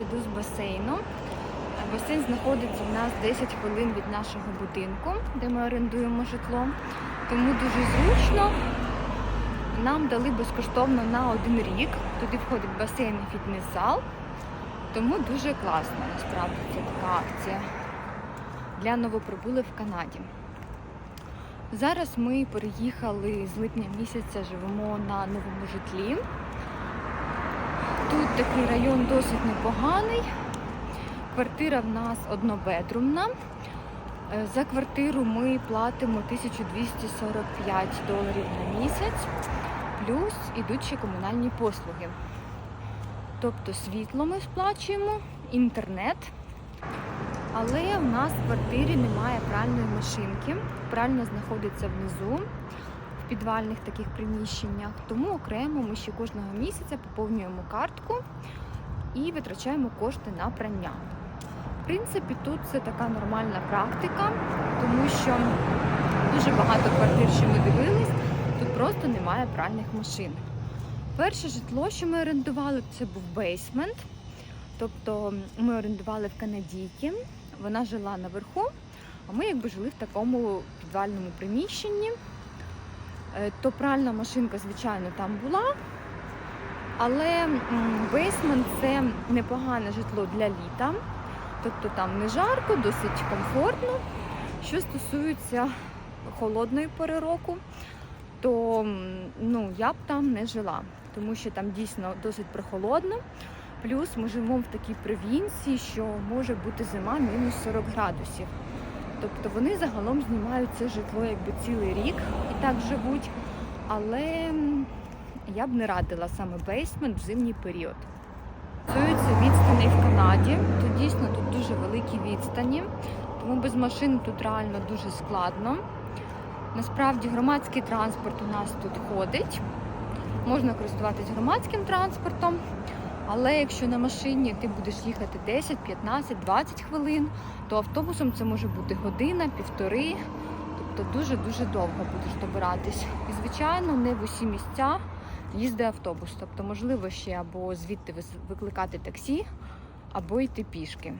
іду з басейну. Басейн знаходиться в нас 10 хвилин від нашого будинку, де ми орендуємо житло. Тому дуже зручно. Нам дали безкоштовно на один рік. Туди входить басейн і фітнес-зал. Тому дуже класно, насправді, це така акція для новоприбулих в Канаді. Зараз ми переїхали з липня місяця, живемо на новому житлі. Тут такий район досить непоганий. Квартира в нас однобедрумна. Е, За квартиру ми платимо 1245 доларів на місяць, плюс ще комунальні послуги. Тобто світло ми сплачуємо, інтернет. Але в нас в квартирі немає пральної машинки. Пральня знаходиться внизу, підвальних таких приміщеннях. Тому окремо ми ще кожного місяця поповнюємо картку і витрачаємо кошти на прання. В принципі, тут це така нормальна практика, тому що дуже багато квартир, що ми дивились, тут просто немає пральних машин. Перше житло, що ми орендували, це був бейсмент. Тобто ми орендували в Канадійки, вона жила наверху, а ми якби жили в такому підвальному приміщенні. Е, То пральна машинка, звичайно, там була. Але бейсмент це непогане житло для літа. Тобто там не жарко, досить комфортно. Що стосується холодної пори року, то ну, я б там не жила, тому що там дійсно досить прохолодно. Плюс ми живемо в такій провінції, що може бути зима мінус 40 градусів. Тобто вони загалом знімають це житло якби цілий рік і так живуть. Але я б не радила саме бейсмент в зимній період. Стосується відстаней в Канаді, то дійсно тут дуже великі відстані, тому без машин тут реально дуже складно. Насправді громадський транспорт у нас тут ходить. Можна користуватись громадським транспортом, але якщо на машині ти будеш їхати 10, 15, 20 хвилин, то автобусом це може бути година, півтори. Тобто дуже-дуже довго будеш добиратись. І, звичайно, не в усі місця їздить автобус. Тобто, можливо, ще або звідти викликати таксі, або йти пішки.